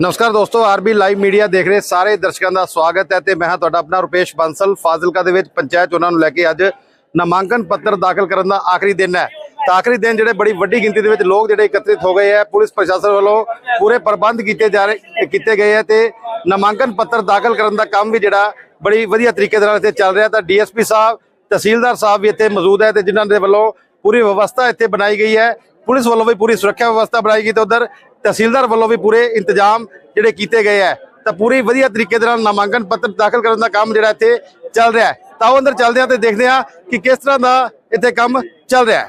ਨਮਸਕਾਰ ਦੋਸਤੋ RB live media ਦੇਖ ਰਹੇ ਸਾਰੇ ਦਰਸ਼ਕਾਂ ਦਾ ਸਵਾਗਤ ਹੈ ਤੇ ਮੈਂ ਹਾਂ ਤੁਹਾਡਾ ਆਪਣਾ ਰੁਪੇਸ਼ ਬਾਂਸਲ ਫਾਜ਼ਿਲਕਾ ਦੇ ਵਿੱਚ ਪੰਚਾਇਤ ਚੋਣਾਂ ਨੂੰ ਲੈ ਕੇ ਅੱਜ ਨਾਮਾਂਕਨ ਪੱਤਰ ਦਾਖਲ ਕਰਨ ਦਾ ਆਖਰੀ ਦਿਨ ਹੈ ਤਾਂ ਆਖਰੀ ਦਿਨ ਜਿਹੜੇ ਬੜੀ ਵੱਡੀ ਗਿਣਤੀ ਦੇ ਵਿੱਚ ਲੋਕ ਜਿਹੜੇ ਇਕੱਤਰਿਤ ਹੋ ਗਏ ਹੈ, ਪੁਲਿਸ ਪ੍ਰਸ਼ਾਸਨ ਵੱਲੋਂ ਪੂਰੇ ਪ੍ਰਬੰਧ ਕੀਤੇ ਜਾ ਰਹੇ ਕੀਤੇ ਗਏ ਹੈ ਤੇ ਨਾਮਾਂਕਨ ਪੱਤਰ ਦਾਖਲ ਕਰਨ ਦਾ ਕੰਮ ਵੀ ਜਿਹੜਾ ਬੜੀ ਵਧੀਆ ਤਰੀਕੇ ਦੇ ਨਾਲ ਇੱਥੇ ਚੱਲ ਰਿਹਾ ਤਾਂ ਡੀਐਸਪੀ ਸਾਹਿਬ, ਤਹਿਸੀਲਦਾਰ ਸਾਹਿਬ ਵੀ ਇੱਥੇ ਮੌਜੂਦ ਹੈ ਤੇ ਜਿਨ੍ਹਾਂ ਦੇ ਵੱਲੋਂ ਪੂਰੀ ਵਿਵਸਥਾ ਇੱਥੇ ਬਣਾਈ ਗਈ ਹੈ। ਪੁਲਿਸ ਵੱਲੋਂ ਵੀ ਪੂਰੀ ਸੁਰੱਖਿਆ ਵਿਵਸਥਾ ਬਣਾਈ ਗਈ ਤੇ ਉਧਰ ਤਹਿਸੀਲਦਾਰ ਵੱਲੋਂ ਵੀ ਪੂਰੇ ਇੰਤਜ਼ਾਮ ਜਿਹੜੇ ਕੀਤੇ ਗਏ ਹੈ। ਤਾਂ ਪੂਰੀ ਵਧੀਆ ਤਰੀਕੇ ਦੇ ਨਾਲ ਨਾਮਾਂਕਨ ਪੱਤਰ ਦਾਖਲ ਕਰਨ ਦਾ ਕੰਮ ਜਿਹੜਾ ਇੱਥੇ ਚੱਲ ਰਿਹਾ ਹੈ। ਤਾਂ ਉਹ ਅੰਦਰ ਚੱਲਦੇ ਹਾਂ ਤੇ ਦੇਖਦੇ ਹਾਂ ਕਿ ਕਿਸ ਤਰ੍ਹਾਂ ਦਾ ਇੱਥੇ ਕੰਮ ਚੱਲ ਰਿਹਾ ਹੈ।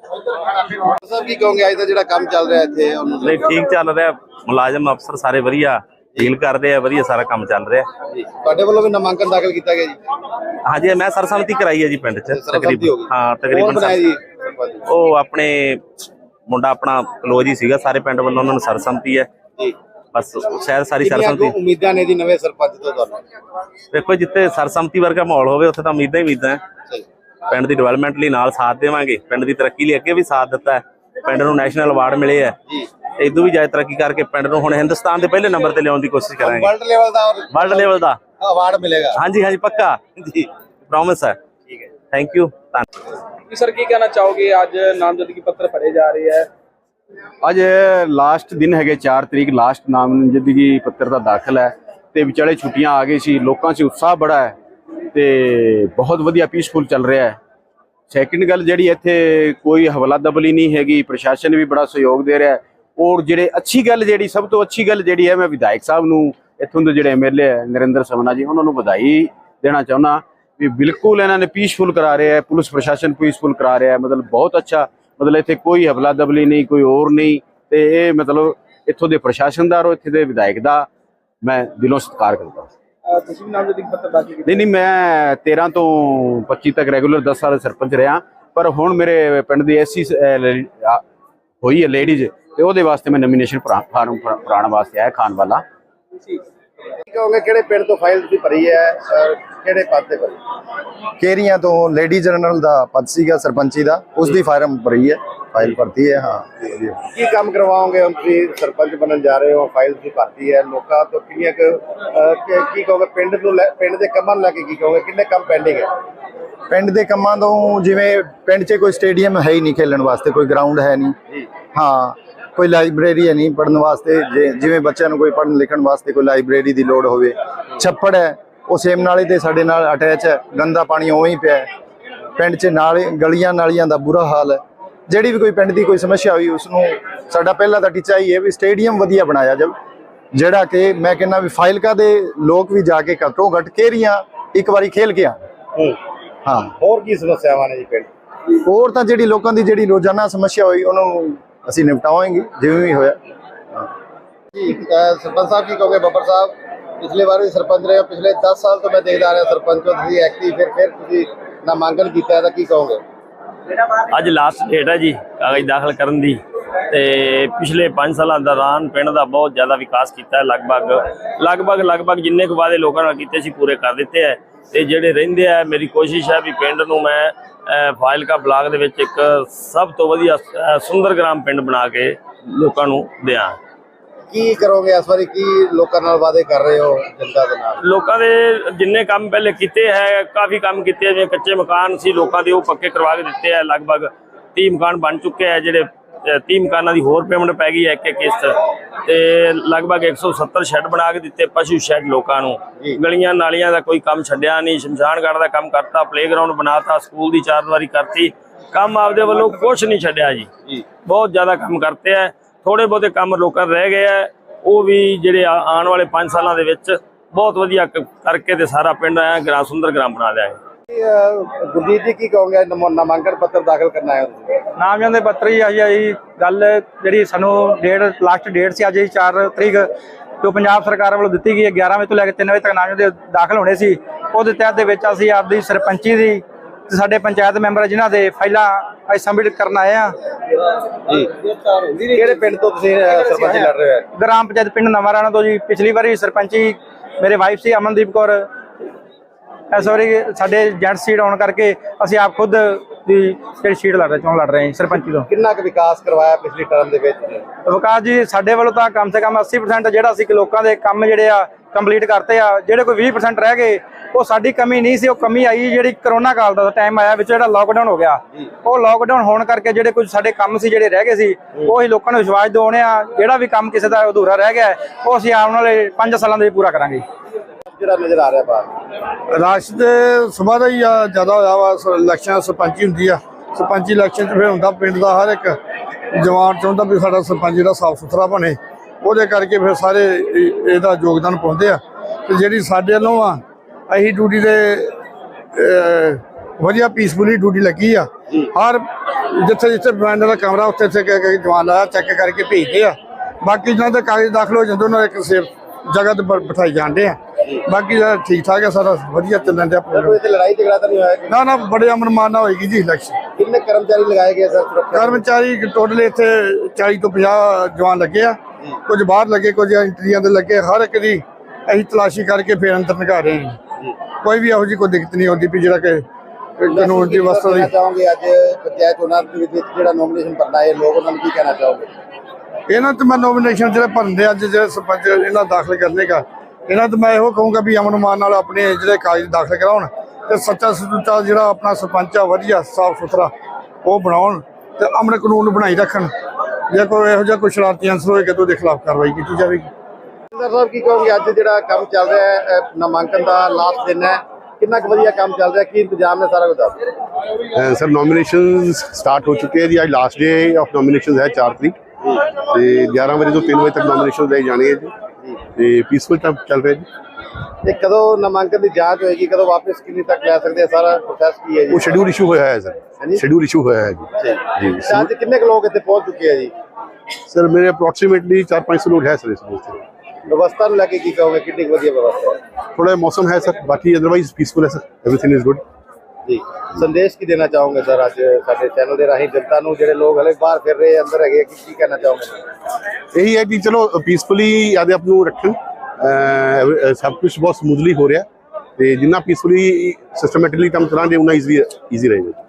ਸਾਹਿਬ ਕੀ ਕਹੋਗੇ? ਅੱਜ ਦਾ ਜਿਹੜਾ ਕੰਮ ਚੱਲ ਰਿਹਾ ਇੱਥੇ ਉਹਨੂੰ ਨਹੀਂ ਠੀਕ ਚੱਲ ਰਿਹਾ। ਮੁਲਾਜ਼ਮ ਅਫਸਰ ਸਾਰੇ ਵਧੀਆ। ਡੀਲ ਕਰਦੇ ਆ ਵਧੀਆ ਸਾਰਾ ਕੰਮ ਚੱਲ ਰਿਹਾ। ਤੁਹਾਡੇ ਵੱਲੋਂ ਵੀ ਨਾਮਾਂਕਨ ਦਾਖਲ ਕੀਤਾ ਗਿਆ ਜੀ? ਹਾਂਜੀ ਮੈਂ ਸਰਸਮਤੀ ਕਰਾਈ ਹੈ ਜੀ ਪਿੰਡ 'ਚ ਹੋ ਤਕਰੀਬਨ ਸਰ- ਉਹ ਆਪਣੇ ਮੁੰਡਾ ਆਪਣਾ ਕਲੋਜ ਹੀ ਸੀਗਾ ਸਾਰੇ ਪਿੰਡ ਵੱਲੋਂ ਉਹਨਾਂ ਨੂੰ ਸਰਸਮਤੀ ਹੈ। ਜੀ। ਬਸ ਸ਼ਾਇਦ ਸਾਰੀ ਸਰਸਮਤੀ। ਉਮੀਦਾਂ ਨੇ ਜੀ ਨਵੇਂ ਸਰਪੰਚ ਤੋਂ ਤੁਹਾਨੂੰ? ਦੇਖੋ ਜਿੱਥੇ ਸਰਸਮਤੀ ਵਰਗਾ ਮਾਹੌਲ ਹੋਵੇ ਉੱਥੇ ਤਾਂ ਉਮੀਦਾਂ ਹੀ ਉਮੀਦਾਂ ਹੈ। ਪਿੰਡ ਦੀ ਡਿਵੈਲਪਮੈਂਟ ਲਈ ਨਾਲ ਸਾਥ ਦੇਵਾਂਗੇ। ਪਿੰਡ ਦੀ ਤਰੱਕੀ ਲਈ ਅੱਗੇ ਵੀ ਸਾਥ ਦਿੱਤਾ ਹੈ। ਪਿੰਡ ਨੂੰ ਨੈਸ਼ਨਲ ਅਵਾਰਡ ਮਿਲੇ ਹੈ। ਜੀ। ਇਦੋਂ ਵੀ ਜ਼ਿਆਦਾ ਤਰੱਕੀ ਕਰਕੇ ਪਿੰਡ ਨੂੰ ਹੁਣ ਹਿੰਦੁਸਤਾਨ ਦੇ ਪਹਿਲੇ ਨੰਬਰ ਤੇ ਲਿਆਉਣ ਦੀ ਕੋਸ਼ਿਸ਼ ਕਰਾਂਗੇ। ਵਰਲਡ ਲੈਵਲ ਦਾ ਵਰਲਡ ਲੈਵਲ ਦਾ। ਅਵਾਰਡ ਮਿਲੇਗਾ। ਹਾਂਜੀ ਹਾਂਜੀ ਪੱਕਾ। ਜੀ। ਪ੍ਰੋਮਿਸ ਹੈ। ਠੀਕ ਹੈ ਥੈਂਕ ਯੂ ਧੰਨਵਾਦ ਸਰ ਕੀ ਕਹਿਣਾ ਚਾਹੋਗੇ? ਅੱਜ ਨਾਮਜ਼ਦਗੀ ਪੱਤਰ ਭਰੇ ਜਾ ਰਹੇ ਹੈ। ਅੱਜ ਲਾਸਟ ਦਿਨ ਹੈਗੇ 4 ਤਰੀਕ ਲਾਸਟ ਨਾਮਜ਼ਦਗੀ ਪੱਤਰ ਦਾ ਦਾਖਲ ਹੈ ਤੇ ਵਿਚਾਲੇ ਛੁੱਟੀਆਂ ਆ ਗਈ ਸੀ, ਲੋਕਾਂ 'ਚ ਉਤਸ਼ਾਹ ਬੜਾ ਹੈ ਤੇ ਬਹੁਤ ਵਧੀਆ ਪੀਸਫੁਲ ਚੱਲ ਰਿਹਾ ਹੈ। ਸੈਕਿੰਡ ਗੱਲ ਜਿਹੜੀ ਇੱਥੇ ਕੋਈ ਹਵਲਾ ਦਬਲੀ ਨਹੀਂ ਹੈਗੀ, ਪ੍ਰਸ਼ਾਸਨ ਵੀ ਬੜਾ ਸਹਿਯੋਗ ਦੇ ਰਿਹਾ ਹੈ। ਔਰ ਜਿਹੜੇ ਅੱਛੀ ਗੱਲ ਜਿਹੜੀ, ਸਭ ਤੋਂ ਅੱਛੀ ਗੱਲ ਜਿਹੜੀ ਹੈ, ਮੈਂ ਵਿਧਾਇਕ ਸਾਹਿਬ ਨੂੰ, ਇੱਥੋਂ ਦੇ ਜਿਹੜੇ ਐਮਐਲਏ ਹੈ, ਨਰਿੰਦਰ ਸਵਨਾ ਜੀ, ਉਹਨਾਂ ਨੂੰ ਵਧਾਈ ਦੇਣਾ ਚਾਹੁੰਦਾ ਵੀ ਬਿਲਕੁਲ ਇਹਨਾਂ ਨੇ ਪੀਸਫੁਲ ਕਰਾ ਰਿਹਾ ਹੈ, ਪੁਲਿਸ ਪ੍ਰਸ਼ਾਸਨ ਪੀਸਫੁਲ ਕਰਾ ਰਿਹਾ ਹੈ, ਮਤਲਬ ਬਹੁਤ ਅੱਛਾ ਮਤਲਬ ਇੱਥੇ ਕੋਈ ਹਵਲਾ ਦਬਲੀ ਨਹੀਂ ਕੋਈ ਹੋਰ ਨਹੀਂ। ਤੇ ਇਹ ਮਤਲਬ ਇੱਥੋਂ ਦੇ ਪ੍ਰਸ਼ਾਸਨ ਦਾ ਔਰ ਇੱਥੇ ਦੇ ਵਿਧਾਇਕ ਦਾ ਮੈਂ ਦਿਲੋਂ ਸਤਿਕਾਰ ਕਰਦਾ ਤੁਸੀਂ ਵੀ ਨਾਮਜ਼ਦਗੀ ਪੱਤਰ ਦਾਖਲ ਕੀਤਾ ਨਹੀਂ ਨਹੀਂ ਮੈਂ 13 ਤੋਂ 25 ਤੱਕ ਰੈਗੂਲਰ 10 ਸਾਲ ਸਰਪੰਚ ਰਿਹਾ। ਪਰ ਹੁਣ ਮੇਰੇ ਪਿੰਡ ਦੀ ਐਸੀ ਹੋਈ ਹੈ ਲੇਡੀਜ਼ ਤੇ ਉਹਦੇ ਵਾਸਤੇ ਮੈਂ ਨੋਮੀਨੇਸ਼ਨ ਫਾਰਮ ਭਰਾਉਣ ਵਾਸਤੇ ਆਇਆ ਖਾਨ ਵਾਲਾ। ਕਹੋਗੇ ਕਿਹੜੇ ਪਿੰਡ ਤੋਂ ਫਾਈਲ ਤੁਸੀਂ ਭਰੀ ਹੈ? ਕਿਹੜੇ ਪਦ ਤੇ ਭਰੀ ਕੇਰੀਆਂ ਤੋਂ ਲੇਡੀ ਜਨਰਲ ਦਾ ਪਦ ਸੀਗਾ ਸਰਪੰਚੀ ਦਾ। ਉਸ ਦੀ ਫਾਰਮ ਭਰੀ ਹੈ ਫਾਈਲ ਭਰਤੀ ਹੈ ਹਾਂ। ਕੀ ਕੰਮ ਕਰਵਾਓਗੇ ਹੁਣ ਤੁਸੀਂ? ਸਰਪੰਚ ਬਣਨ ਜਾ ਰਹੇ ਹੋ ਫਾਈਲ ਤੁਸੀਂ ਭਰਤੀ ਹੈ। ਲੋਕਾਂ ਤੋਂ ਕਿੰਨੀਆਂ ਕੁ, ਕਹੋਗੇ? ਪਿੰਡ ਨੂੰ ਪਿੰਡ ਦੇ ਕੰਮਾਂ ਨੂੰ ਲੈ ਕੇ ਕੀ ਕਹੋਗੇ? ਕਿੰਨੇ ਕੰਮ ਪੈਂਡਿੰਗ ਹੈ? ਪਿੰਡ ਦੇ ਕੰਮਾਂ ਤੋਂ ਜਿਵੇਂ ਪਿੰਡ 'ਚ ਕੋਈ ਸਟੇਡੀਅਮ ਹੈ ਹੀ ਨਹੀਂ ਖੇਲਣ ਵਾਸਤੇ ਕੋਈ ਗਰਾਊਂਡ ਹੈ ਨਹੀਂ। ਹਾਂ ਕੋਈ ਲਾਇਬ੍ਰੇਰੀ ਹੈ ਨਹੀਂ ਪੜਨ ਵਾਸਤੇ ਜਿਵੇਂ ਬੱਚਿਆਂ ਨੂੰ ਕੋਈ ਪੜਨ ਲਿਖਣ ਵਾਸਤੇ ਕੋਈ ਲਾਇਬ੍ਰੇਰੀ ਦੀ ਲੋੜ ਹੋਵੇ। ਛੱਪੜ ਹੈ ਉਹ ਸੇਮ ਨਾਲੇ ਤੇ ਸਾਡੇ ਨਾਲ ਅਟੈਚ ਹੈ। ਗੰਦਾ ਪਾਣੀ ਉਵੇਂ ਹੀ ਪਿਆ ਹੈ। ਪਿੰਡ 'ਚ ਨਾਲੇ ਗਲੀਆਂ ਨਾਲੀਆਂ ਦਾ ਬੁਰਾ ਹਾਲ ਹੈ। ਜਿਹੜੀ ਵੀ ਕੋਈ ਪਿੰਡ ਦੀ ਕੋਈ ਸਮੱਸਿਆ ਹੋਈ ਉਸ ਨੂੰ ਸਾਡਾ ਪਹਿਲਾ ਤਾਂ ਟੀਚਾ ਹੀ ਹੈ ਵੀ ਸਟੇਡੀਅਮ ਵਧੀਆ ਬਣਾਇਆ ਜਾਵੇ। ਜਿਹੜਾ ਕਿ ਮੈਂ ਕਹਿੰਦਾ ਵੀ ਫਾਈਲਕਾ ਦੇ ਲੋਕ ਵੀ ਜਾ ਕੇ ਘੱਟੋ ਘੱਟ ਕੇਰੀਆਂ ਇੱਕ ਵਾਰੀ ਖੇਲ ਕੇ ਆਉਣ। ਹਾਂ। ਹੋਰ ਕੀ ਸਮੱਸਿਆਵਾਂ ਨੇ ਜੀ ਪਿੰਡ? ਹੋਰ ਤਾਂ ਜਿਹੜੀ ਲੋਕਾਂ ਦੀ ਜਿਹੜੀ ਰੋਜ਼ਾਨਾ ਸਮੱਸਿਆ ਹੋਈ ਉਹਨੂੰ ਅਸੀਂ ਨਿਪਟਾਵਾਂਗੇ ਜਿਵੇਂ ਵੀ ਹੋਇਆ। ਜੀ ਸਰਪੰਚ ਸਾਹਿਬ ਕੀ ਕਹੋਗੇ? ਬੱਬਰ ਸਾਹਿਬ? ਪਿਛਲੇ ਵਾਰ ਵੀ ਸਰਪੰਚ ਰਹੇ ਹੋ ਪਿਛਲੇ 10 ਸਾਲ ਤੋਂ ਮੈਂ ਦੇਖਦਾ ਆ ਰਿਹਾ ਸਰਪੰਚ ਹੋ ਤੁਸੀਂ ਐਕਟਿਵ ਫਿਰ ਫਿਰ ਤੁਸੀਂ ਨਾਮਾਂਕਨ ਕੀਤਾ ਤਾਂ ਕੀ ਕਹੋਗੇ? ਅੱਜ ਲਾਸਟ ਡੇਟ ਹੈ ਜੀ ਕਾਗਜ਼ ਦਾਖਲ ਕਰਨ ਦੀ। ਤੇ ਪਿਛਲੇ 5 ਸਾਲਾਂ ਦੌਰਾਨ ਪਿੰਡ ਦਾ ਬਹੁਤ ਜ਼ਿਆਦਾ ਵਿਕਾਸ ਕੀਤਾ ਲਗਭਗ ਲਗਭਗ ਲਗਭਗ ਜਿੰਨੇ ਕੁ ਵਾਅਦੇ ਲੋਕਾਂ ਨਾਲ ਕੀਤੇ ਸੀ ਪੂਰੇ ਕਰ ਦਿੱਤੇ ਹੈ। ਤੇ ਜਿਹੜੇ ਰਹਿੰਦੇ ਆ ਮੇਰੀ ਕੋਸ਼ਿਸ਼ ਹੈ ਵੀ ਪਿੰਡ ਨੂੰ ਮੈਂ ਅਹ, ਫਾਜ਼ਿਲਕਾ ਬਲਾਕ ਦੇ ਵਿੱਚ ਇੱਕ ਸਭ ਤੋਂ ਵਧੀਆ ਸੁੰਦਰ ਗ੍ਰਾਮ ਪਿੰਡ ਬਣਾ ਕੇ ਲੋਕਾਂ ਨੂੰ ਦਿਆਂ। ਕੀ ਕਰੋਗੇ ਇਸ ਵਾਰੀ? ਕੀ ਲੋਕਾਂ ਨਾਲ ਵਾਅਦੇ ਕਰ ਰਹੇ ਹੋ ਜਨਤਾ ਦੇ ਨਾਲ? ਲੋਕਾਂ ਦੇ ਜਿੰਨੇ ਕੰਮ ਪਹਿਲੇ ਕੀਤੇ ਹੈ ਕਾਫੀ ਕੰਮ ਕੀਤੇ ਹੈ, ਜਿਵੇਂ ਕੱਚੇ ਮਕਾਨ ਸੀ ਲੋਕਾਂ ਦੇ ਉਹ ਪੱਕੇ ਕਰਵਾ ਕੇ ਦਿੱਤੇ ਆ ਲਗਭਗ 30 ਮਕਾਨ ਬਣ ਚੁੱਕੇ ਆ ਜਿਹੜੇ ਅ, 30 ਮਕਾਨਾਂ ਦੀ ਹੋਰ ਪੇਮੈਂਟ ਪੈ ਗਈ ਹੈ ਇੱਕ ਇੱਕ ਕਿਸ਼ਤ। ਤੇ ਲਗਭਗ 170 ਸ਼ੈੱਡ ਬਣਾ ਕੇ ਦਿੱਤੇ ਪਸ਼ੂ ਸ਼ੈੱਡ ਲੋਕਾਂ ਨੂੰ। ਗਲੀਆਂ ਨਾਲੀਆਂ ਦਾ ਕੋਈ ਕੰਮ ਛੱਡਿਆ ਨਹੀਂ ਸ਼ਮਸ਼ਾਨ ਘਾਟ ਦਾ ਕੰਮ ਕਰਤਾ ਪਲੇਗਰਾਉਂਡ ਬਣਾਤਾ ਸਕੂਲ ਦੀ ਚਾਰ ਦੀਵਾਰੀ ਕਰਤੀ। ਕੰਮ ਆਪਦੇ ਵੱਲੋਂ ਕੁਝ ਨਹੀਂ ਛੱਡਿਆ ਜੀ। ਜੀ। ਬਹੁਤ ਜ਼ਿਆਦਾ ਕੰਮ ਕਰਤੇ ਆ ਥੋੜੇ ਬਹੁਤੇ ਕੰਮ ਲੋਕਾਂ ਦੇ ਰਹਿ ਗਏ ਆ। ਉਹ ਵੀ ਜਿਹੜੇ ਆਉਣ ਵਾਲੇ 5 ਸਾਲਾਂ ਦੇ ਵਿੱਚ ਬਹੁਤ ਵਧੀਆ ਕਰਕੇ ਤੇ ਸਾਰਾ ਪਿੰਡ ਐ ਗ੍ਰਾਮ ਸੁੰਦਰ ਗ੍ਰਾਮ ਬਣਾ ਲਿਆ ਹੈ ਗੁਰਜੀਤ ਜੀ ਕੀ ਕਹੋਗੇ? ਨਮ- ਨਾਮਾਂਕਨ ਪੱਤਰ ਦਾਖਲ ਕਰਨਾ ਹੈ ਤੁਸੀਂ। ਨਾਮਜ਼ਦ ਦੇ ਪੱਤਰ ਹੀ ਆਈ ਆਈ ਗੱਲ ਜਿਹੜੀ ਸਾਨੂੰ ਡੇਟ ਲਾਸਟ ਡੇਟ ਸੀ ਅੱਜ ਹੀ 4 ਤਰੀਕ ਜੋ ਪੰਜਾਬ ਸਰਕਾਰ ਵੱਲੋਂ ਦਿੱਤੀ ਗਈ ਹੈ 11 ਵਜੇ ਤੋਂ ਲੈ ਕੇ 3 ਵਜੇ ਤੱਕ ਨਾਮਜ਼ਦ ਦਾਖਲ ਹੋਣੇ ਸੀ। ਉਹਦੇ ਤਹਿਤ ਦੇ ਵਿੱਚ ਅਸੀਂ ਆਪਦੀ ਸਰਪੰਚੀ ਦੀ ਤੇ ਸਾਡੇ ਪੰਚਾਇਤ ਮੈਂਬਰ ਜਿਨ੍ਹਾਂ ਦੇ ਫਾਈਲਾਂ ਅੱਜ ਸਬਮਿਟ ਕਰਨ ਆਏ ਆ। ਜੀ। ਕਿਹੜੇ ਪਿੰਡ ਤੋਂ ਤੁਸੀਂ ਸਰਪੰਚੀ ਲੜ ਰਹੇ ਹੋ? ਗ੍ਰਾਮ ਪੰਚਾਇਤ ਪਿੰਡ ਨਵਾਂ ਰਾਣਾ ਤੋਂ ਜੀ। ਪਿਛਲੀ ਵਾਰੀ ਸਰਪੰਚੀ ਮੇਰੇ ਵਾਈਫ ਸੀ ਅਮਨਦੀਪ ਕੌਰ। ਇਸ ਵਾਰੀ ਸਾਡੇ ਜੈਂਟ ਸੀਟ ਆਉਣ ਕਰਕੇ ਅਸੀਂ ਆਪ ਖੁਦ ਦੀ ਜਿਹੜੀ ਸੀਟ ਲੜ ਰਹੇ ਚੋਣ ਲੜ ਰਹੇ ਹਾਂ ਸਰਪੰਚੀ ਤੋਂ। ਕਿੰਨਾ ਕੁ ਵਿਕਾਸ ਕਰਵਾਇਆ ਪਿਛਲੀ ਟਰਮ ਦੇ ਵਿੱਚ? ਵਿਕਾਸ ਜੀ ਸਾਡੇ ਵੱਲੋਂ ਤਾਂ ਕਮ ਸੇ ਕਮ 80% ਜਿਹੜਾ ਸੀ ਲੋਕਾਂ ਦੇ ਕੰਮ ਜਿਹੜੇ ਆ ਕੰਪਲੀਟ ਕਰਤੇ ਆ ਜਿਹੜੇ ਕੋਈ 20% ਰਹਿ ਗਏ ਉਹ ਸਾਡੀ ਕਮੀ ਨਹੀਂ ਸੀ ਉਹ ਕਮੀ ਆਈ ਜਿਹੜੀ ਕਰੋਨਾ ਕਾਲ ਦਾ ਟਾਈਮ ਆਇਆ ਵਿੱਚ ਜਿਹੜਾ ਲਾਕਡਾਊਨ ਹੋ ਗਿਆ। ਉਹ ਲਾਕਡਾਊਨ ਹੋਣ ਕਰਕੇ ਜਿਹੜੇ ਕੁਝ ਸਾਡੇ ਕੰਮ ਸੀ ਜਿਹੜੇ ਰਹਿ ਗਏ ਸੀ ਉਹ ਹੀ ਲੋਕਾਂ ਨੂੰ ਵਿਸ਼ਵਾਸ ਦਿਵਾਉਣੇ ਆ ਜਿਹੜਾ ਵੀ ਕੰਮ ਕਿਸੇ ਦਾ ਅਧੂਰਾ ਰਹਿ ਗਿਆ ਉਹ ਅਸੀਂ ਆਉਣ ਵਾਲੇ 5 ਸਾਲਾਂ ਦੇ ਵਿੱਚ ਪੂਰਾ ਕਰਾਂਗੇ। ਜਿਹੜਾ ਨਜ਼ਰ ਆ ਰਿਹਾ ਬਾਹਰ? ਰਸ਼ ਦੇ ਸਵੇਰ ਦਾ ਹੀ ਆ ਜ਼ਿਆਦਾ ਹੋਇਆ ਵਾ ਇਲੈਕਸ਼ਨ ਸਰਪੰਚੀ ਹੁੰਦੀ ਆ। ਸਰਪੰਚੀ ਇਲੈਕਸ਼ਨ 'ਚ ਫਿਰ ਹੁੰਦਾ ਪਿੰਡ ਦਾ ਹਰ ਇੱਕ ਜਵਾਨ ਚਾਹੁੰਦਾ ਵੀ ਸਾਡਾ ਸਰਪੰਚ ਜਿਹੜਾ ਸਾਫ਼ ਸੁਥਰਾ ਬਣੇ। ਉਹਦੇ ਕਰਕੇ ਫਿਰ ਸਾਰੇ ਇਹ- ਇਹਦਾ ਯੋਗਦਾਨ ਪਾਉਂਦੇ ਆ। ਤੇ ਜਿਹੜੀ ਸਾਡੇ ਵੱਲੋਂ ਆ ਅਸੀਂ ਡਿਊਟੀ ਦੇ ਵਧੀਆ ਪੀਸਫੁਲੀ ਡਿਊਟੀ ਲੱਗੀ ਆ। ਹਰ ਜਿੱਥੇ ਜਿੱਥੇ ਬੈਂਡ ਦਾ ਕਮਰਾ ਉੱਥੇ ਉੱਥੇ ਜਵਾਨ ਲਾਇਆ ਚੈੱਕ ਕਰਕੇ ਭੇਜਦੇ ਆ। ਬਾਕੀ ਜਿਹਨਾਂ ਦੇ ਕਾਗਜ਼ ਦਾਖਲ ਹੋ ਜਾਂਦੇ ਉਹਨਾਂ ਇੱਕ ਸੇਫ ਜਗ੍ਹਾ ਤੇ ਬਿਠਾਈ ਜਾਂਦੇ ਆ। ਬਾਕੀ ਤਾਂ ਠੀਕ ਠਾਕ ਹੈ ਸਾਰਾ ਵਧੀਆ ਚੱਲਣ ਕੋਈ ਪ੍ਰੋਗਰਾਮ ਇੱਥੇ ਲੜਾਈ ਝਗੜਾ ਤਾਂ ਨਹੀਂ ਹੋਇਆ? ਨਾ ਨਾ ਬੜੇ ਅਮਨ ਮਾਨ ਨਾਲ ਹੋਏਗੀ ਜੀ ਇਲੈਕਸ਼ਨ ਕਿੰਨੇ ਕਰਮਚਾਰੀ ਲਗਾਏ ਗਏ ਸਰ? ਕਰਮਚਾਰੀ ਟੋਟਲ ਇੱਥੇ 40 ਤੋਂ 50 ਜਵਾਨ ਲੱਗੇ ਆ। ਕੁਝ ਬਾਹਰ ਲੱਗੇ ਕੁਝ ਇੰਟਰੀਆਂ ਦੇ ਲੱਗੇ ਹਰ ਇੱਕ ਦੀ ਅਸੀਂ ਤਲਾਸ਼ੀ ਕਰਕੇ ਫੇਰ ਅੰਦਰ ਨਿਕਾ ਰਹੇ ਹਾਂ। ਕੋਈ ਵੀ ਇਹੋ ਜਿਹੀ ਕੋਈ ਦਿੱਕਤ ਨਹੀਂ ਆਉਂਦੀ ਵੀ ਜਿਹੜਾ ਕਿ ਕਾਨੂੰਨ ਦੀ ਵਸਤਾ ਦੀ ਕਹਿਣਾ ਚਾਹੋਗੇ ਅੱਜ ਪੰਚਾਇਤ ਚੋਣਾਂ ਦੇ ਵਿੱਚ ਜਿਹੜਾ ਨੋਮੀਨੇਸ਼ਨ ਕਰਨਾ ਹੈ ਲੋਕ ਉਹਨਾਂ ਨੂੰ ਕੀ ਕਹਿਣਾ ਚਾਹੋਗੇ? ਇਹਨਾਂ ਤੇ ਮੈਂ ਨੋਮੀਨੇਸ਼ਨ ਜਿਹੜੇ ਭਰਨਦੇ ਅੱਜ ਜਿਹੜੇ ਸਰਪੰਚ ਇਹਨਾਂ ਦਾਖਲ ਕਰਨੇ ਦਾ ਇਹਨਾਂ ਤੇ ਮੈਂ ਇਹੋ ਕਹੂੰਗਾ ਵੀ ਅਮਨ ਮਾਨ ਨਾਲ ਆਪਣੇ ਜਿਹੜੇ ਕਾਗਜ਼ ਦਾਖਲ ਕਰਾਉਣ ਤੇ ਸੱਚਾ ਸੁੱਚਾ ਜਿਹੜਾ ਆਪਣਾ ਸਰਪੰਚ ਆ ਵਧੀਆ ਸਾਫ਼ ਸੁਥਰਾ ਉਹ ਬਣਾਉਣ ਤੇ ਅਮਨ ਕਾਨੂੰਨ ਬਣਾਈ ਰੱਖਣ। ਜੇ ਕੋਈ ਇਹੋ ਜਿਹਾ ਕੋਈ ਸ਼ਰਾਰਤੀ ਅੰਸਰ ਹੋਏਗਾ ਤਾਂ ਉਹਦੇ ਖਿਲਾਫ ਕਾਰਵਾਈ ਕੀਤੀ ਜਾਵੇਗੀ? ਸਰ ਸਾਹਿਬ ਕੀ ਕਹੋਗੇ? ਅੱਜ ਜਿਹੜਾ ਕੰਮ ਚੱਲ ਰਿਹਾ ਹੈ ਨਾਮਾਂਕਨ ਦਾ ਲਾਸਟ ਦਿਨ ਹੈ। ਕਿੰਨਾ ਕੁ ਵਧੀਆ ਕੰਮ ਚੱਲ ਰਿਹਾ? ਕੀ ਇੰਤਜ਼ਾਮ ਨੇ ਸਾਰਾ ਕੁਝ ਦੱਸ। ਸਰ ਨੋਮੀਨੇਸ਼ਨ ਸਟਾਰਟ ਹੋ ਚੁੱਕੇ ਹੈ ਜੀ। ਅੱਜ ਲਾਸਟ ਡੇ ਆਫ ਨੋਮੀਨੇਸ਼ਨ ਹੈ 4 ਤਰੀਕ। ਤੇ 11 ਵਜੇ ਤੋਂ 3 ਵਜੇ ਤੱਕ ਨੋਮੀਨੇਸ਼ਨ ਲਈ ਜਾਣੀ ਹੈ ਜੀ। ਤੇ ਪੀਸਫੁਲ ਟਾਈਮ ਚੱਲ ਰਿਹਾ ਜੀ। ਤੇ ਕਦੋਂ ਨਾਮਾਂਕਨ ਦੀ ਜਾਂਚ ਹੋਏਗੀ ਕਦੋਂ ਵਾਪਸ ਕਿੰਨੀ ਤੱਕ ਲੈ ਸਕਦੇ ਆ? ਸਾਰਾ ਪ੍ਰੋਸੈਸ ਕੀ ਹੈ ਜੀ? ਉਹ ਸ਼ਡਿਊਲ ਇਸ਼ੂ ਹੋਇਆ ਹੈ ਸਰ। ਸ਼ਡਿਊਲ ਇਸ਼ੂ ਹੋਇਆ ਹੈ ਜੀ। ਜੀ। ਤੇ ਅੱਜ ਕਿੰਨੇ ਲੋਕ ਇੱਥੇ ਪਹੁੰਚ ਚੁੱਕੇ ਆ ਜੀ? ਸਰ ਮੇਰੇ ਅਪਰੋਕਸੀਮੇਟਲੀ 4-500 ਲੋਕ ਹੈ ਸਰ ਇਸ ਵਿੱਚ। ਵਿਵਸਥਾ ਨੂੰ ਲੈ ਕੇ ਕੀ ਕਹੋਗੇ? ਕਿੰਨੀ ਵਧੀਆ ਵਿਵਸਥਾ? ਥੋੜਾ ਮੌਸਮ ਹੈ ਸਰ ਬਾਕੀ ਅਦਰਵਾਈਜ਼ ਪੀਸਫੁਲ ਹੈ ਸਰ। ਐਵਰੀਥਿੰਗ ਇਜ਼ ਗੁੱਡ ਜੀ। ਸੰਦੇਸ਼ ਕੀ ਦੇਣਾ ਚਾਹੋਗੇ ਸਰ ਅੱਜ ਸਾਡੇ ਚੈਨਲ ਦੇ ਰਾਹੀਂ? ਜਨਤਾ ਨੂੰ ਜਿਹੜੇ ਲੋਕ ਹਲੇ ਬਾਹਰ ਫਿਰ ਰਹੇ ਅੰਦਰ ਹੈਗੇ ਕੀ ਕਹਿਣਾ ਚਾਹੋਗੇ? ਇਹੀ ਹੈ ਕਿ ਚਲੋ ਪੀਸਫੁਲੀ ਆਦੇ ਆਪ ਨੂੰ ਰੱਖਣ। ਸਭ ਕੁਝ ਬਹੁਤ ਸਮੂਥਲੀ ਹੋ ਰਿਹਾ ਤੇ ਜਿੰਨਾ ਪੀਸਫੁਲੀ ਸਿਸਟਮੈਟਿਕਲੀ ਕੰਮ ਕਰਾਂਗੇ ਉਨਾ ਈਜ਼ੀ ਈਜ਼ੀ ਰਹੇਗਾ।